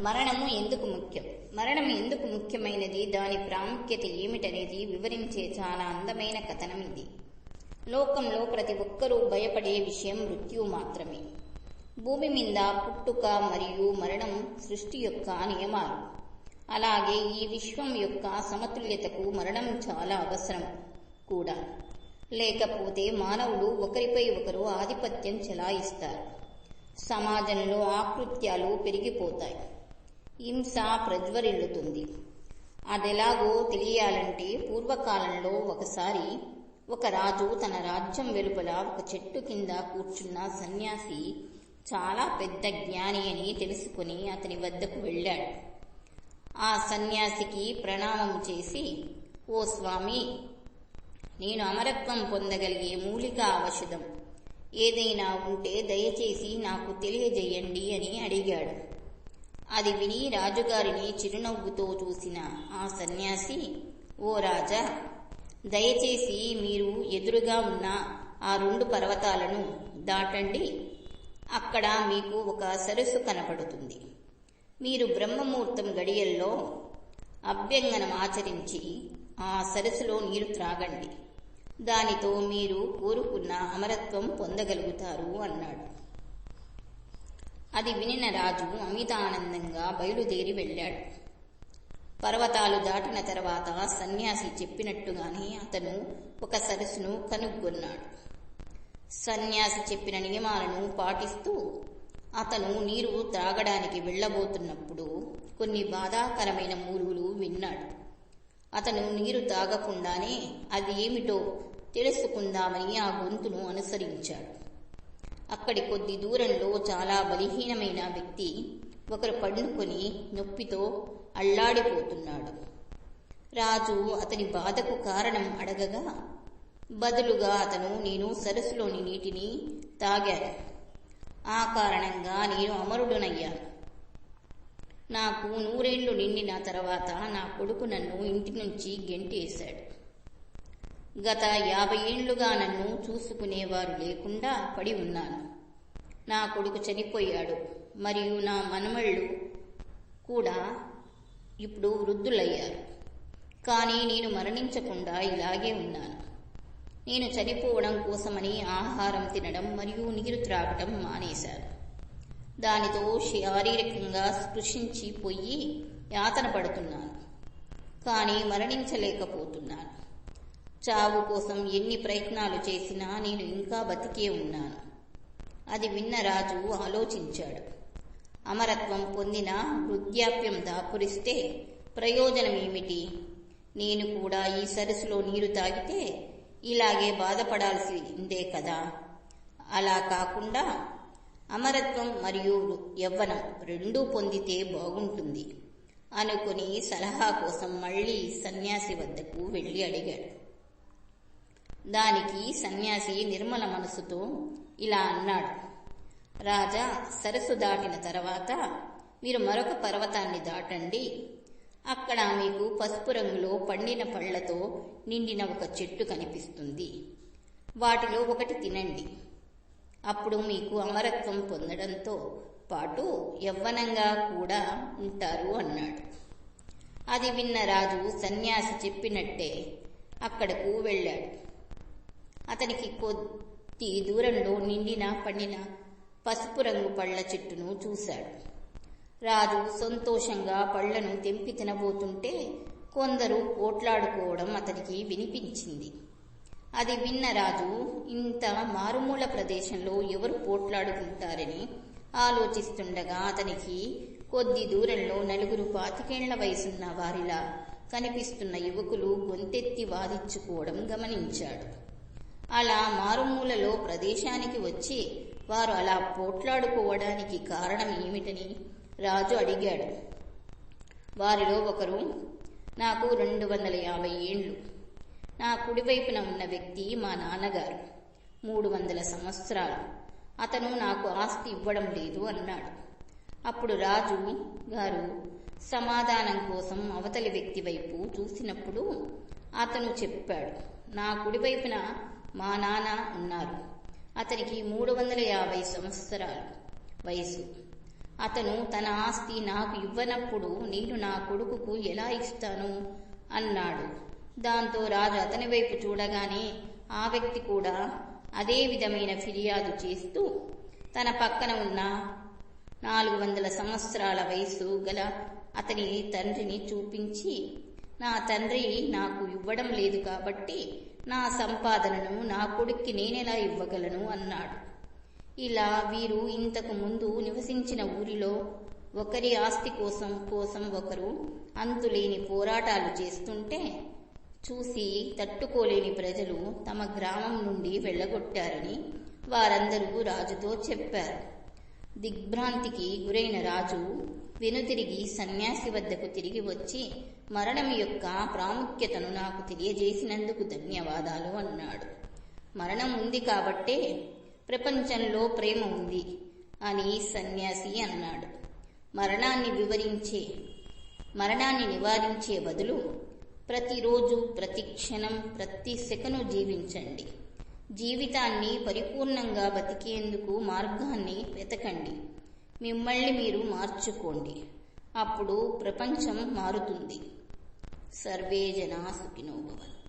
మరణము ఎందుకు ముఖ్యం? మరణం ఎందుకు ముఖ్యమైనది? దాని ప్రాముఖ్యత ఏమిటనేది వివరించే చాలా అందమైన కథనం ఇది. లోకంలో ప్రతి ఒక్కరూ భయపడే విషయం మృత్యు మాత్రమే. భూమి మీద పుట్టుక మరియు మరణం సృష్టి యొక్క నియమాలు. అలాగే ఈ విశ్వం యొక్క సమతుల్యతకు మరణం చాలా అవసరం కూడా. లేకపోతే మానవులు ఒకరిపై ఒకరు ఆధిపత్యం చెలాయిస్తారు. సమాజంలో ఆకృత్యాలు పెరిగిపోతాయి. హింస ప్రజ్వరిల్లుతుంది. అదెలాగో తెలియాలంటే పూర్వకాలంలో ఒకసారి ఒక రాజు తన రాజ్యం వెలుపల ఒక చెట్టు కింద కూర్చున్న సన్యాసి చాలా పెద్ద జ్ఞాని అని తెలుసుకుని అతని వద్దకు వెళ్ళాడు. ఆ సన్యాసికి ప్రణామం చేసి ఓ స్వామి నేను అమరత్వం పొందగలిగే మూలిక ఔషధం. ఏదైనా ఉంటే దయచేసి నాకు తెలియజేయండి అని అడిగాడు. అది విని రాజుగారిని చిరునవ్వుతో చూసిన ఆ సన్యాసి ఓ రాజా దయచేసి మీరు ఎదురుగా ఉన్న ఆ రెండు పర్వతాలను దాటండి. అక్కడ మీకు ఒక సరస్సు కనపడుతుంది. మీరు బ్రహ్మముహూర్తం గడియల్లో అభ్యంగనం ఆచరించి ఆ సరస్సులో నీరు త్రాగండి. దానితో మీరు కోరుకున్న అమరత్వం పొందగలుగుతారు అన్నాడు. అది వినిన రాజు అమితానందంగా బయలుదేరి వెళ్ళాడు. పర్వతాలు దాటిన తర్వాత సన్యాసి చెప్పినట్టుగానే అతను ఒక సరస్సును కనుగొన్నాడు. సన్యాసి చెప్పిన నియమాలను పాటిస్తూ అతను నీరు త్రాగడానికి వెళ్ళబోతున్నప్పుడు కొన్ని బాధాకరమైన మూలుగులు విన్నాడు. అతను నీరు తాగకుండానే అది ఏమిటో తెలుసుకుందామని ఆ గొంతును అనుసరించాడు. అక్కడి కొద్ది దూరంలో చాలా బలహీనమైన వ్యక్తి ఒకరు పండుకొని నొప్పితో అల్లాడిపోతున్నాడు. రాజు అతని బాధకు కారణం అడగగా బదులుగా అతను నేను సరస్సులోని నీటిని తాగాను. ఆ కారణంగా నేను అమరుడునయ్యాను. నాకు నూరేళ్ళు నిండిన తర్వాత నా కొడుకు నన్ను ఇంటి నుంచి గెంటేశాడు. గత యాభై ఏళ్ళుగా నన్ను చూసుకునేవారు లేకుండా పడి ఉన్నాను. నా కొడుకు చనిపోయాడు. మరియు నా మనమళ్ళు కూడా ఇప్పుడు వృద్ధులయ్యారు. కానీ నేను మరణించకుండా ఇలాగే ఉన్నాను. నేను చనిపోవడం కోసమని ఆహారం తినడం మరియు నీరు త్రాగటం మానేశాను. దానితో శారీరకంగా స్పృశించి పోయి యాతన పడుతున్నాను. కానీ మరణించలేకపోతున్నాను. చావు కోసం ఎన్ని ప్రయత్నాలు చేసినా నేను ఇంకా బతికే ఉన్నాను. అది విన్న రాజు ఆలోచించాడు. అమరత్వం పొందిన వృద్ధాప్యం దాపురిస్తే ప్రయోజనం ఏమిటి నేను కూడా ఈ సరస్సులో నీరు తాగితే ఇలాగే బాధపడాల్సిందే కదా? అలా కాకుండా అమరత్వం మరియు యవ్వనం రెండూ పొందితే బాగుంటుంది అనుకుని సలహా కోసం మళ్ళీ సన్యాసి వద్దకు వెళ్ళి అడిగాడు. దానికి సన్యాసి నిర్మల మనసుతో ఇలా అన్నాడు. రాజా సరస్సు దాటిన తర్వాత మీరు మరొక పర్వతాన్ని దాటండి. అక్కడ మీకు పసుపు రంగులో పండిన పళ్ళతో నిండిన ఒక చెట్టు కనిపిస్తుంది. వాటిలో ఒకటి తినండి. అప్పుడు మీకు అమరత్వం పొందడంతో పాటు యవ్వనంగా కూడా ఉంటారు అన్నాడు. అది విన్న రాజు సన్యాసి చెప్పినట్టే అక్కడకు వెళ్ళాడు. అతనికి కొద్ది దూరంలో నిండిన పండిన పసుపు రంగు పళ్ళ చెట్టును చూశాడు. రాజు సంతోషంగా పళ్ళను తెంపి తినబోతుంటే కొందరు పోట్లాడుకోవడం అతనికి వినిపించింది. అది విన్న రాజు ఇంత మారుమూల ప్రదేశంలో ఎవరు పోట్లాడుకుంటారని ఆలోచిస్తుండగా అతనికి కొద్ది దూరంలో నలుగురు పాతికేళ్ళ వయసున్న వారిలా కనిపిస్తున్న యువకులు గొంతెత్తి వాదించుకోవడం గమనించాడు. అలా మారుమూలలో ప్రదేశానికి వచ్చి వారు అలా పోట్లాడుకోవడానికి కారణం ఏమిటని రాజు అడిగాడు. వారిలో ఒకరు నాకు రెండు వందల యాభై ఏండ్లు నా కుడివైపున ఉన్న వ్యక్తి మా నాన్నగారు. మూడు వందల సంవత్సరాలు. అతను నాకు ఆస్తి ఇవ్వడం లేదు అన్నాడు. అప్పుడు రాజు గారు సమాధానం కోసం అవతలి వ్యక్తి వైపు చూసినప్పుడు అతను చెప్పాడు నా కుడివైపున మా నాన్న ఉన్నారు అతనికి మూడు వందల యాభై సంవత్సరాలు వయసు. అతను తన ఆస్తి నాకు ఇవ్వనప్పుడు నేను నా కొడుకుకు ఎలా ఇస్తాను? అన్నాడు. దాంతో రాజు అతని వైపు చూడగానే ఆ వ్యక్తి కూడా అదే విధమైన ఫిర్యాదు చేస్తూ తన పక్కన ఉన్న నాలుగు వందల సంవత్సరాల వయసు గల అతని తండ్రిని చూపించి నా తండ్రి నాకు ఇవ్వడం లేదు కాబట్టి నా సంపాదనను నా కొడుక్కి నేనెలా ఇవ్వగలను? అన్నాడు. ఇలా వీరు ఇంతకు ముందు నివసించిన ఊరిలో ఒకరి ఆస్తి కోసం కోసం ఒకరు అంతులేని పోరాటాలు చేస్తుంటే చూసి తట్టుకోలేని ప్రజలు తమ గ్రామం నుండి వెళ్ళగొట్టారని వారందరూ రాజుతో చెప్పారు. దిగ్భ్రాంతికి గురైన రాజు వెనుతిరిగి సన్యాసి వద్దకు తిరిగి వచ్చి మరణం యొక్క ప్రాముఖ్యతను నాకు తెలియజేసినందుకు ధన్యవాదాలు అన్నాడు. మరణం ఉంది కాబట్టే ప్రపంచంలో ప్రేమ ఉంది అని సన్యాసి అన్నాడు. మరణాన్ని వివరించే మరణాన్ని నివారించే బదులు ప్రతిరోజు ప్రతి క్షణం ప్రతి సెకను జీవించండి. జీవితాన్ని పరిపూర్ణంగా బతికేందుకు మార్గాన్ని వెతకండి. మిమ్మల్ని మీరు మార్చుకోండి. అప్పుడు ప్రపంచం మారుతుంది. సర్వే జనా సుఖినో భవంతు.